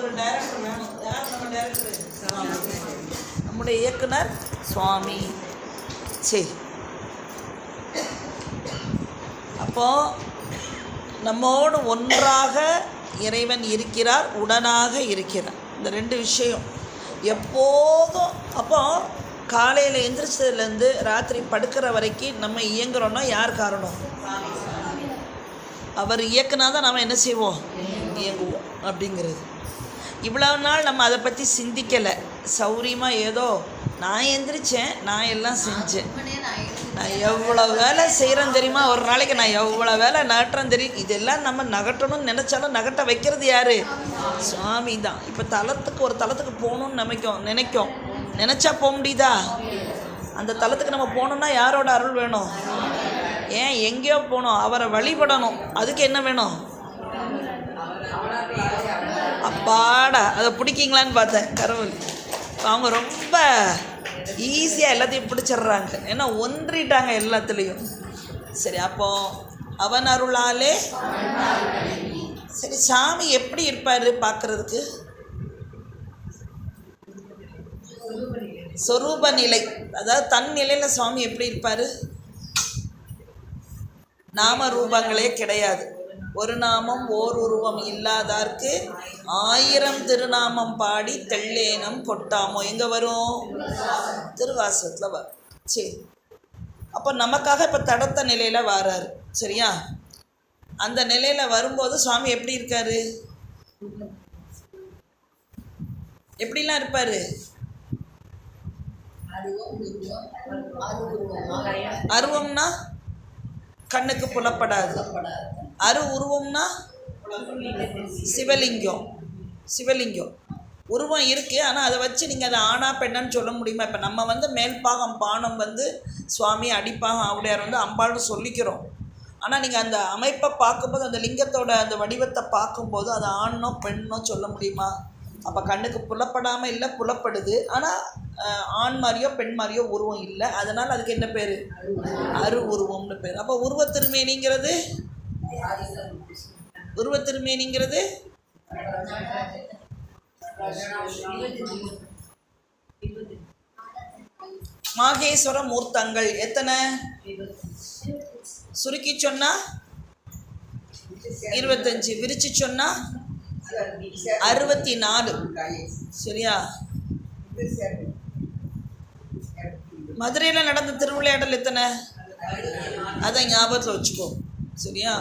ஒரு டைரக்டர் யார் நம்ம டைரக்டர் நம்முடைய இயக்குனர் சுவாமி. சரி அப்போ நம்மோடு ஒன்றாக இறைவன் இருக்கிறார் உடனாக இருக்கிறார். இந்த ரெண்டு விஷயம். எப்போதும் அப்போ காலையில் எந்திரிச்சதுலேருந்து ராத்திரி படுக்கிற வரைக்கும் நம்ம இயங்குறோன்னா யார் காரணம்? அவர் இயக்குனா தான் நாம் என்ன செய்வோம்? இயங்குவோம். அப்படிங்கிறது. இவ்வளவு நாள் நம்ம அதை பற்றி சிந்திக்கலை. சௌரியமாக ஏதோ நான் எந்திரிச்சேன் நான் எல்லாம் செஞ்சேன். நான் எவ்வளோ வேலை செய்கிறேன் தெரியுமா? ஒரு நாளைக்கு நான் எவ்வளோ வேலை நகட்டுறேன் தெரியும்? இதெல்லாம் நம்ம நகட்டணும்னு நினச்சாலும் நகட்ட வைக்கிறது யார்? சுவாமி தான் இப்போ தலத்துக்கு ஒரு தலத்துக்கு போகணும்னு நினைக்கும் நினைக்கும் நினச்சா போக முடியுதா? அந்த தலத்துக்கு நம்ம போகணுன்னா யாரோட அருள் வேணும்? ஏன் எங்கேயோ போகணும் அவரை வழிபடணும். அதுக்கு என்ன வேணும்? அப்பாடா அதை பிடிக்கிங்களான்னு பார்த்தேன் கடவுள். அவங்க ரொம்ப ஈஸியாக எல்லாத்தையும் பிடிச்சிடுறாங்க. ஏன்னா ஒன்றிட்டாங்க எல்லாத்துலேயும். சரி அப்போ அவன் அருளாலே? சரி சாமி எப்படி இருப்பார் பார்க்குறதுக்கு? சொரூப நிலை அதாவது தன் நிலையில் சுவாமி எப்படி இருப்பார்? நாம ரூபங்களே கிடையாது. ஒரு நாமம் ஓர் உருவம் இல்லாதார்க்கு ஆயிரம் திருநாமம் பாடி தெள்ளேனம் கொட்டாமோ? எங்கே வரும்? திருவாசகத்தில் வரும் சரி அப்போ நமக்காக இப்போ தடத்த நிலையில் வராரு. சரியா? அந்த நிலையில் வரும்போது சுவாமி எப்படி இருக்காரு? எப்படிலாம் இருப்பார்? அருவம்னா கண்ணுக்கு புலப்படாது. அரு உருவம்னா சிவலிங்கம். சிவலிங்கம். உருவம் இருக்குது ஆனால் அதை வச்சு நீங்கள் அதை ஆணா பெண்ணான்னு சொல்ல முடியுமா? இப்போ நம்ம வந்து மேல்பாகம் பானம் வந்து சுவாமி அடிப்பாகம் ஆவுடையார் வந்து அம்பாள்னு சொல்லிக்கிறோம். ஆனால் நீங்கள் அந்த அமைப்பை பார்க்கும்போது அந்த லிங்கத்தோட அந்த வடிவத்தை பார்க்கும்போது அது ஆணோ பெண்ணோ சொல்ல முடியுமா? அப்போ கண்ணுக்கு புலப்படாமல் இல்லை புலப்படுது. ஆனால் ஆண் மாதிரியோ பெண் மாதிரியோ உருவம் இல்லை. அதனால் அதுக்கு என்ன பேர்? அரு உருவம்னு பேர். அப்போ உருவத்திருமேனிங்கிறது உருவத்திருமேனிங்கிறது மாகேஸ்வர மூர்த்தங்கள். எத்தனை? சுருக்கி சொன்னா? இருபத்தஞ்சு. விரிச்சு சொன்னா? அறுபத்தி நாலு சரியா? மதுரையில் நடந்த திருவிளையாடல் எத்தனை? அதை ஞாபகத்தில் வச்சுக்கோ. சரியா?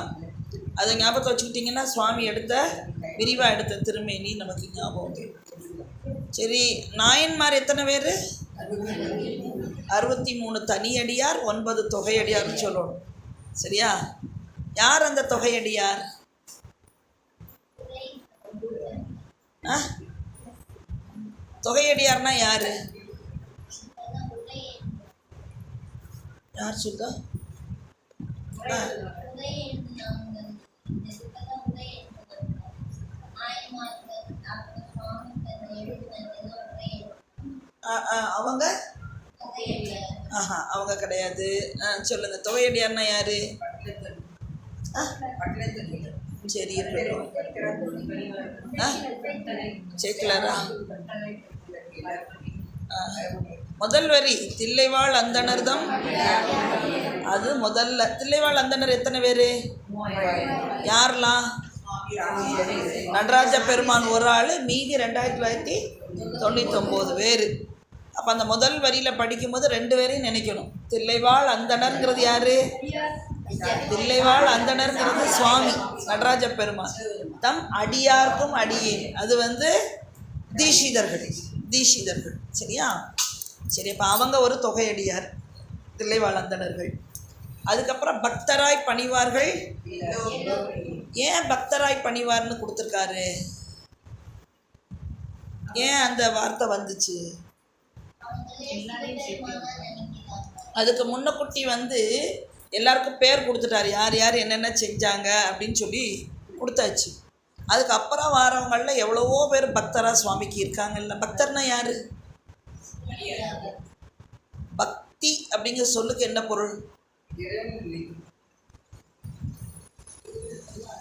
அதை ஞாபகம் வச்சுக்கிட்டிங்கன்னா சுவாமி எடுத்த விரிவாக எடுத்த திருமேனி நமக்கு ஞாபகம் சரி நாயன்மார் எத்தனை பேர்? அறுபத்தி மூணு தனியடியார் ஒன்பது தொகையடியார்னு சொல்லணும். சரியா? யார் அந்த தொகையடியார்? ஆ? தொகையடியார்னா யாரு? யார் சொல்லுதா அவங்க? ஆஹா அவங்க கிடையாது. ஆ சொல்லுங்க அண்ணா யாரு? ஆ சரி ஆ சேர்க்கலாரா? ஆ. முதல் வரி தில்லைவாழ் அந்தணர்தம் அது முதல்ல தில்லைவாழ் அந்தணர் எத்தனை பேர்? யாரெல்லாம் நடராஜ பெருமான் ஒரு ஆள் மீதி ரெண்டாயிரத்தி தொள்ளாயிரத்தி தொண்ணூத்தொம்போது பேர். அப்போ அந்த முதல் வரியில் படிக்கும்போது ரெண்டு பேரையும் நினைக்கணும். தில்லைவாழ் அந்தணர்ங்கிறது யாரு? தில்லைவாழ் அந்தணர்ங்கிறது சுவாமி நடராஜ பெருமான். தம் அடியார்க்கும் அடியேன் அது வந்து தீஷிதர்கள் தீஷிதர்கள். சரியா? சரி இப்போ அவங்க ஒரு தொகையடியார் தில்லை அந்தணர்கள் அதுக்கப்புறம் பக்தராய் பணிவார்கள். ஏன் பக்தராய் பணிவார்னு கொடுத்துருக்காரு? ஏன் அந்த வார்த்தை வந்துச்சு? அதுக்கு முன்னக்குட்டி வந்து எல்லாருக்கும் பேர் கொடுத்துட்டாரு. யார் யார் என்னென்ன செஞ்சாங்க அப்படின்னு சொல்லி கொடுத்தாச்சு. அதுக்கப்புறம் வாரவங்களில் எவ்வளவோ பேர் பக்தரா சுவாமிக்கு இருக்காங்கல்ல. பக்தர்னா யாரு? பக்தி அப்படிங்கிற சொல்லுக்கு என்ன பொருள்?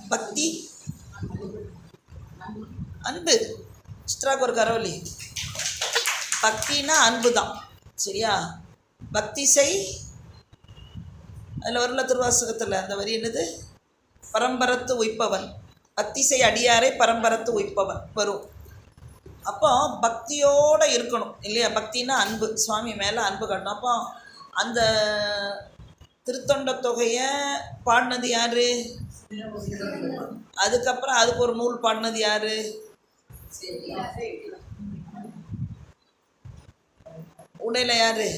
பக்தி. அன்பு. ஸ்ட்ராக் ஒரு கரவலி பக்தினா அன்பு தான் சரியா? பக்தி செய் அதில் வரல திருவாசகத்தில் அந்த வரி என்னது? பரம்பரத்து உய்ப்பவன். பக்தி செய் அடியாரை பரம்பரத்து உய்ப்பவன். வரும். அப்போ பக்தியோடு இருக்கணும் இல்லையா? பக்தினா அன்பு. சுவாமி மேலே அன்பு காட்டணும். அப்போ அந்த திருத்தொண்ட தொகையை பாடினது யார்? அதுக்கப்புறம் அதுக்கு ஒரு நூல் பாடினது யார்? உடையில யாரு?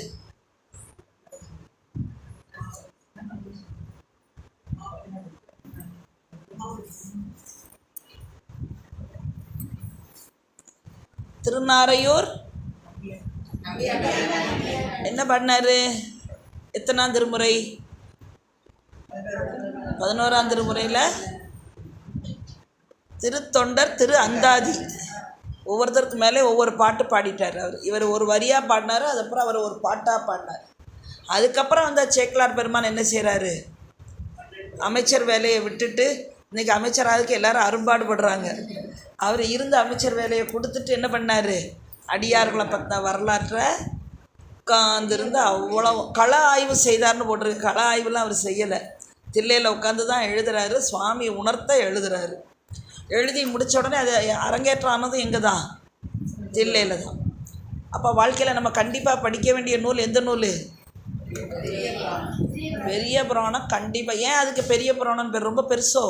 திருநாரையூர். என்ன பண்ணாரு? எத்தனாம் திருமுறை? பதினோராம் திருமுறையில்? திருத்தொண்டர் திரு அந்தாதி. ஒவ்வொருத்தருக்கு மேலே ஒவ்வொரு பாட்டு பாடிட்டார் அவர். இவர் ஒரு வரியாக பாடினார் அதுக்கப்புறம் அவர் ஒரு பாட்டாக பாடினார். அதுக்கப்புறம் வந்து சேக்கலார் பெருமான் என்ன செய்கிறாரு அமைச்சர் வேலையை விட்டுட்டு இன்றைக்கி அமைச்சராக ஆகுதுக்கு எல்லாரும் அரும்பாடுபடுறாங்க. அவர் இருந்த அமைச்சர் வேலையை கொடுத்துட்டு என்ன பண்ணார்? அடியார்களை பற்றின வரலாற்றை உட்காந்துருந்து அவ்வளோ கள ஆய்வு செய்தார்னு போட்டிருக்கு. கள ஆய்வுலாம் அவர் செய்யலை. தில்லையில் உட்காந்து தான் எழுதுறாரு. சுவாமி உணர்த்த எழுதுறாரு. எழுதி முடித்த உடனே அது அரங்கேற்றம் ஆனதும் எங்கே தான் தில்லையில் தான் அப்போ வாழ்க்கையில் நம்ம கண்டிப்பாக படிக்க வேண்டிய நூல் எந்த நூல்? பெரிய புராணம். கண்டிப்பாக ஏன் அதுக்கு பெரிய புராணம் பேர்? ரொம்ப பெருசோ?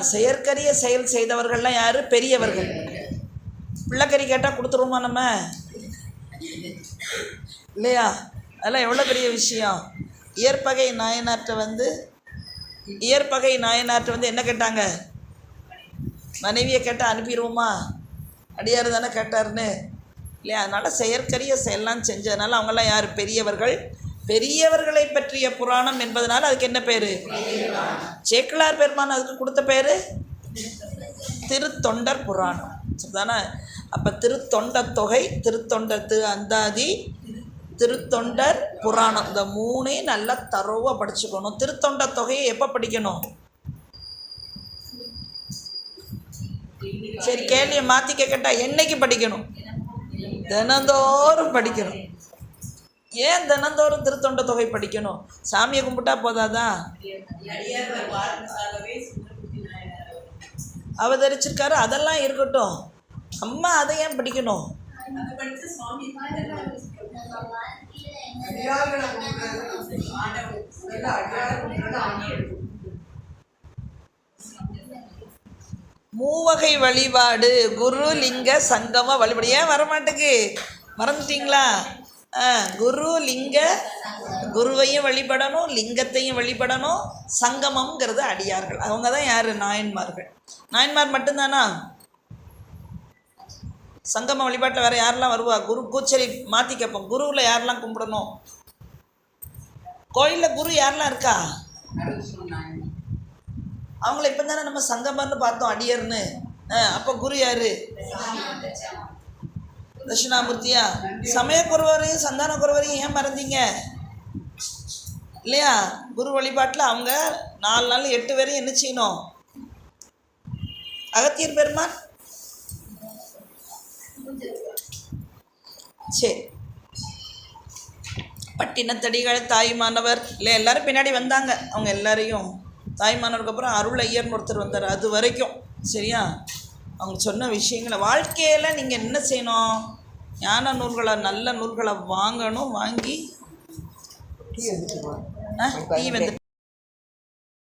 செயற்கரிய செயல் செய்தவர்கள்லாம் யார்? பெரியவர்கள். பிள்ளைக்கறி கேட்டால் கொடுத்துருவோமா நம்ம? இல்லையா? அதெல்லாம் எவ்வளோ பெரிய விஷயம். இயற்பகை நாயனார்ட்ட வந்து இயற்பகை நாயனார்ட்ட வந்து என்ன கேட்டாங்க? மனைவியை கேட்டால் அனுப்பிடுவோமா அடியார் தானே கேட்டாருன்னு. இல்லையா? அதனால் செயற்கரிய செயல்லாம் செஞ்சதுனால அவங்கெல்லாம் யார்? பெரியவர்கள். பெரியவர்களை பற்றிய புராணம் என்பதனால் அதுக்கு என்ன பேர்? சேக்கலார் பெருமான் அதுக்கு கொடுத்த பேர்? திருத்தொண்டர் புராணம். சரிதானே? அப்போ திருத்தொண்டர் தொகை திருத்தொண்டர் திரு அந்தாதி திருத்தொண்டர் புராணம். இந்த மூணையும் நல்லா தரோவாக படிச்சுக்கணும். திருத்தொண்டர் தொகையை எப்போ படிக்கணும்? சரி கேள்வியை மாற்றி கேட்கட்டா என்னைக்கு படிக்கணும்? தினந்தோறும் படிக்கணும். ஏன் தினந்தோறும் திருத்தொண்ட தொகை படிக்கணும்? சாமியை கும்பிட்டா போதாதா? அவதரிச்சிருக்காரு அதெல்லாம் இருக்கட்டும். அம்மா அதை ஏன் படிக்கணும்? மூவகை வழிபாடு குரு லிங்க சங்கம வழிபாடு. ஏன் வரமாட்டேங்கு மறந்துட்டீங்களா? குரு லிங்க குருவையும் வழிபடணும் லிங்கத்தையும் வழிபடணும் சங்கமம்ங்கிறது அடியார்கள். அவங்க தான் யார்? நாயன்மார்கள். நாயன்மார் மட்டும்தானா? சங்கம வழிபாட்டில் வேறு யாரெல்லாம் வருவா? குரு கூச்சரி மாற்றி கேட்போம் குருவில் யாரெல்லாம் கும்பிடணும்? கோயிலில் குரு யாரெல்லாம் இருக்கா? அவங்கள இப்போ தானே நம்ம சங்கமர்னு பார்த்தோம் அடியர்னு. அப்போ குரு யார்? தட்சிணாமூர்த்தியா? சமயக்குறவரையும் குருவரையும் சந்தான குருவரையும் ஏன் மறந்தீங்க? இல்லையா? குரு வழிபாட்டில் அவங்க நாலு நாள் எட்டு பேரையும் என்ன செய்யணும்? அகத்தியர் பெருமான்? சரி பட்டினத்தடிகள் தாய்மானவர். இல்லை எல்லாரும் பின்னாடி வந்தாங்க. அவங்க எல்லாரையும். தாய்மானவருக்கு அப்புறம் அருள் ஐயர்னு ஒருத்தர் வந்தார். அது வரைக்கும். சரியா? அவங்க சொன்ன விஷயங்களை வாழ்க்கையில் நீங்கள் என்ன செய்யணும்? ஞான நூல்களை நல்ல நூல்களை வாங்கணும் வாங்கி ஆ, டீ வந்து